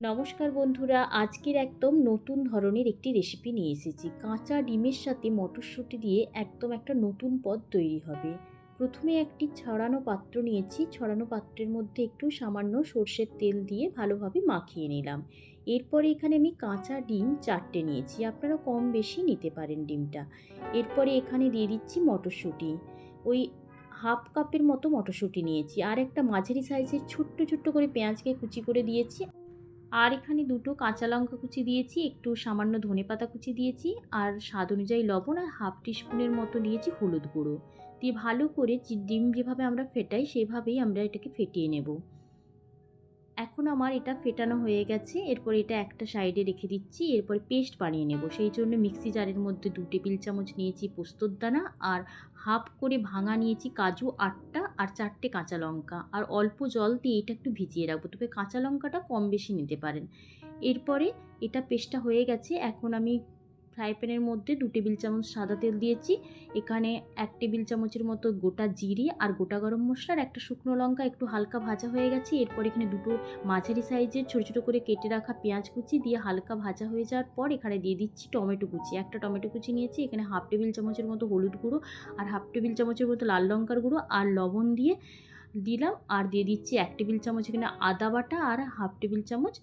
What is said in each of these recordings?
নমস্কার বন্ধুরা, আজকের একদম নতুন ধরনের একটি রেসিপি নিয়ে এসেছি। কাঁচা ডিমের সাথে মটরশুঁটি দিয়ে একদম একটা নতুন পদ তৈরি হবে। প্রথমে একটি ছড়ানো পাত্র নিয়েছি। ছড়ানো পাত্রের মধ্যে একটু সামান্য সর্ষের তেল দিয়ে ভালোভাবে মাখিয়ে নিলাম। এরপরে এখানে আমি কাঁচা ডিম চারটে নিয়েছি। আপনারা কম বেশি নিতে পারেন ডিমটা। এরপরে এখানে দিয়ে দিচ্ছি মটরশুঁটি। ওই হাফ কাপের মতো মটরশুঁটি নিয়েছি। আর একটা মাঝারি সাইজের ছোট্ট ছোট্ট করে পেঁয়াজকে কুচি করে দিয়েছি। আর এখানে দুটো কাঁচা লঙ্কা কুচি দিয়েছি, একটু সামান্য ধনেপাতা কুচি দিয়েছি, আর স্বাদ অনুযায়ী লবণ আর হাফ টিস্পুনের মতো নিয়েছি হলুদ গুঁড়ো। দিয়ে ভালো করে ডিম যেভাবে আমরা ফেটাই, সেভাবেই আমরা এটাকে ফেটিয়ে নেব। এখন আমার এটা ফেটানো হয়ে গেছে, এরপর এটা একটা সাইডে রেখে দিচ্ছি, এরপরে পেস্ট বানিয়ে নেব। সেই জন্য মিক্সি জারের মধ্যে দু টেবিল চামচ নিয়েছি পোস্তর দানা, আর হাফ করে ভাঙা নিয়েছি কাজু আটটা আর চারটে কাঁচা লঙ্কা। আর অল্প জল দিয়ে এটা একটু ভিজিয়ে রাখব। তবে কাঁচা লঙ্কাটা কম বেশি নিতে পারেন। এরপরে এটা পেস্টটা হয়ে গেছে। এখন আমি ফ্রাই প্যানের মধ্যে দু টেবিল চামচ সাদা তেল দিয়েছি। এখানে এক টেবিল চামচের মতো গোটা জিরে আর গোটা গরম মশলার একটা শুকনো লঙ্কা একটু হালকা ভাজা হয়ে গেছে। এরপর এখানে দুটো মাঝারি সাইজের ছোটো ছোটো করে কেটে রাখা পেঁয়াজ কুচি দিয়ে হালকা ভাজা হয়ে যাওয়ার পর এখানে দিয়ে দিচ্ছি টমেটো কুচি। একটা টমেটো কুচি নিয়েছি, এখানে হাফ টেবিল চামচের মতো হলুদ গুঁড়ো আর হাফ টেবিল চামচের মতো লাল লঙ্কার গুঁড়ো আর লবণ দিয়ে দিলাম আর দিয়ে দিচ্ছি এক টেবিল চামচ এখানে আদা বাটা আর হাফ টেবিল চামচ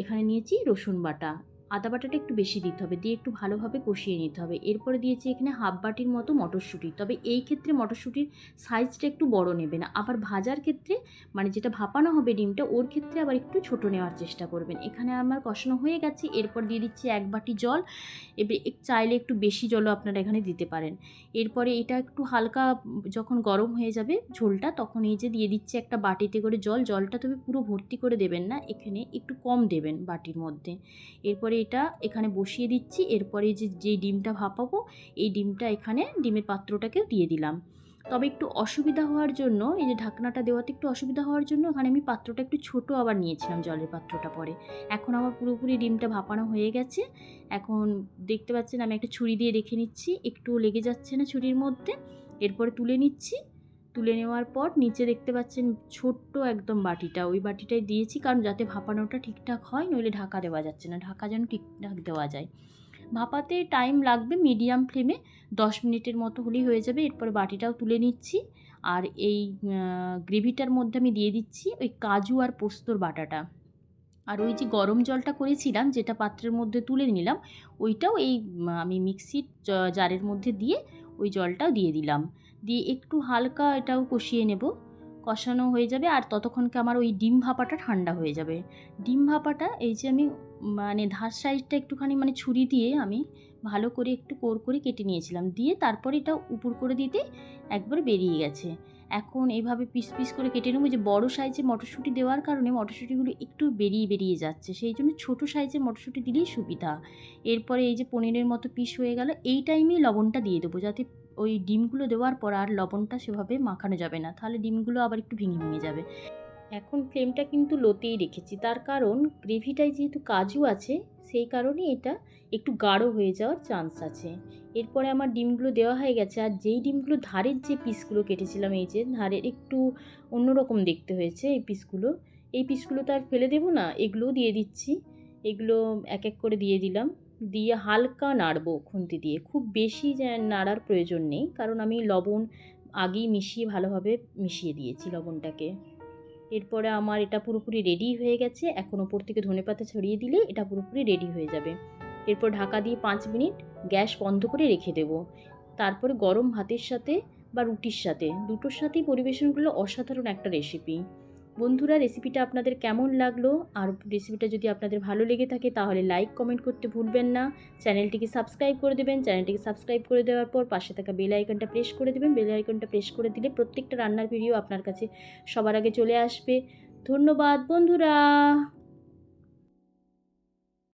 এখানে নিয়েছি রসুন বাটা। আদা বাটাটা একটু বেশি দিতে হবে, দিয়ে একটু ভালোভাবে কষিয়ে নিতে হবে। এরপরে দিয়েছি এখানে হাফ বাটির মতো মটরশুঁটি। তবে এই ক্ষেত্রে মটরশুঁটির সাইজটা একটু বড় নেবে না। আবার ভাজার ক্ষেত্রে মানে যেটা ভাপানো হবে ডিমটা, ওর ক্ষেত্রে আবার একটু ছোট নেওয়ার চেষ্টা করবেন। এখানে আমার কষানো হয়ে গেছে, এরপর দিয়ে দিচ্ছি এক বাটি জল। এবার চাইলে একটু বেশি জলও আপনারা এখানে দিতে পারেন। এরপরে এটা একটু হালকা, যখন গরম হয়ে যাবে ঝোলটা, তখন এই যে দিয়ে দিচ্ছে একটা বাটিতে করে জল। জলটা তবে পুরো ভর্তি করে দেবেন না, এখানে একটু কম দেবেন বাটির মধ্যে। এরপরে এটা এখানে বসিয়ে দিচ্ছি। এরপরে যে যে ডিমটা ভাপাবো, এই ডিমটা এখানে ডিমের পাত্রটাকেও দিয়ে দিলাম। তবে একটু অসুবিধা হওয়ার জন্য, এই যে ঢাকনাটা দেওয়াতে একটু অসুবিধা হওয়ার জন্য এখানে আমি পাত্রটা একটু ছোট আবার নিয়েছিলাম জলের পাত্রটা পরে। এখন আমার পুরোপুরি ডিমটা ভাপানো হয়ে গেছে। এখন দেখতে পাচ্ছেন আমি একটা ছুরি দিয়ে রেখে নিচ্ছি। একটু লেগে যাচ্ছে না ছুরির মধ্যে। এরপরে তুলে নিচ্ছি। তুলে নেওয়ার পর নিচে দেখতে পাচ্ছেন ছোট্ট একদম বাটিটা। ওই বাটিটাই দিয়েছি কারণ যাতে ভাপানোটা ঠিকঠাক হয়, নইলে ঢাকা দেওয়া যাচ্ছে না। ঢাকা যেন ঠিকঠাক দেওয়া যায়। ভাপাতে টাইম লাগবে মিডিয়াম ফ্লেমে দশ মিনিটের মতো হলেই হয়ে যাবে। এরপরে বাটিটাও তুলে নিচ্ছি। আর এই গ্রেভিটার মধ্যে আমি দিয়ে দিচ্ছি ওই কাজু আর পোস্তর বাটাটা। আর ওই যে গরম জলটা করেছিলাম, যেটা পাত্রের মধ্যে তুলে নিলাম, ওইটাও এই আমি মিক্সির জারের মধ্যে দিয়ে ওই জলটাও দিয়ে দিলাম। দিয়ে একটু হালকা এটাও কষিয়ে নেব। কষানো হয়ে যাবে আর ততক্ষণকে আমার ওই ডিম ভাপাটা ঠান্ডা হয়ে যাবে। ডিম ভাপাটা এই যে আমি মানে ধার সাইজটা একটুখানি মানে ছুরি দিয়ে আমি ভালো করে একটু কোর করে কেটে নিয়েছিলাম। দিয়ে তারপরে এটা উপর করে দিতে একবার বেরিয়ে গেছে। এখন এইভাবে পিস পিস করে কেটে নেব। যে বড় সাইজে মটরশুঁটি দেওয়ার কারণে মটরশুঁটিগুলো একটু বেরিয়ে বেরিয়ে যাচ্ছে। সেই জন্য ছোটো সাইজের মটরশুঁটি দিলেই সুবিধা। এরপরে এই যে পনিরের মতো পিস হয়ে গেল, এই টাইমেই লবণটা দিয়ে দেবো যাতে ওই ডিমগুলো দেওয়ার পর আর লবণটা সেভাবে মাখানো যাবে না। তাহলে ডিমগুলো আবার একটু ভেঙে ভেঙে যাবে। এখন ফ্লেমটা কিন্তু লোতেই রেখেছি। তার কারণ গ্রেভিটায় যেহেতু কাজু আছে, সেই কারণে এটা একটু গাঢ় হয়ে যাওয়ার চান্স আছে। এরপরে আমার ডিমগুলো দেওয়া হয়ে গেছে, আর যেই ডিমগুলো ধারের যে পিসগুলো কেটেছিলাম, এই যে ধারের একটু অন্যরকম দেখতে হয়েছে এই পিসগুলো এই পিসগুলো তো আর ফেলে দেবো না, এগুলোও দিয়ে দিচ্ছি। এগুলো এক এক করে দিয়ে দিলাম। দিয়ে হালকা নাড়বো খুন্তি দিয়ে। খুব বেশি নাড়ার প্রয়োজন নেই, কারণ আমি লবণ আগেই মিশিয়ে ভালোভাবে মিশিয়ে দিয়েছি লবণটাকে। এরপরে আমার এটা পুরোপুরি রেডি হয়ে গেছে। এখন ওপর থেকে ধনে পাতা ছড়িয়ে দিলে এটা পুরোপুরি রেডি হয়ে যাবে। এরপর ঢাকা দিয়ে পাঁচ মিনিট গ্যাস বন্ধ করে রেখে দেব। তারপরে গরম ভাতের সাথে বা রুটির সাথে, দুটোর সাথেই পরিবেশন করলে অসাধারণ একটা রেসিপি বন্ধুরা রেসিপিটা আপনাদের কেমন লাগল? আর রেসিপিটা যদি আপনাদের ভালো লেগে থাকে, তাহলে লাইক কমেন্ট করতে ভুলবেন না। চ্যানেলটিকে সাবস্ক্রাইব করে দেবেন। চ্যানেলটিকে সাবস্ক্রাইব করে দেওয়ার পর পাশে থাকা বেল আইকনটা প্রেস করে দেবেন। বেল আইকনটা প্রেস করে দিলে প্রত্যেকটা রান্নার ভিডিও আপনার কাছে সবার আগে চলে আসবে। ধন্যবাদ বন্ধুরা!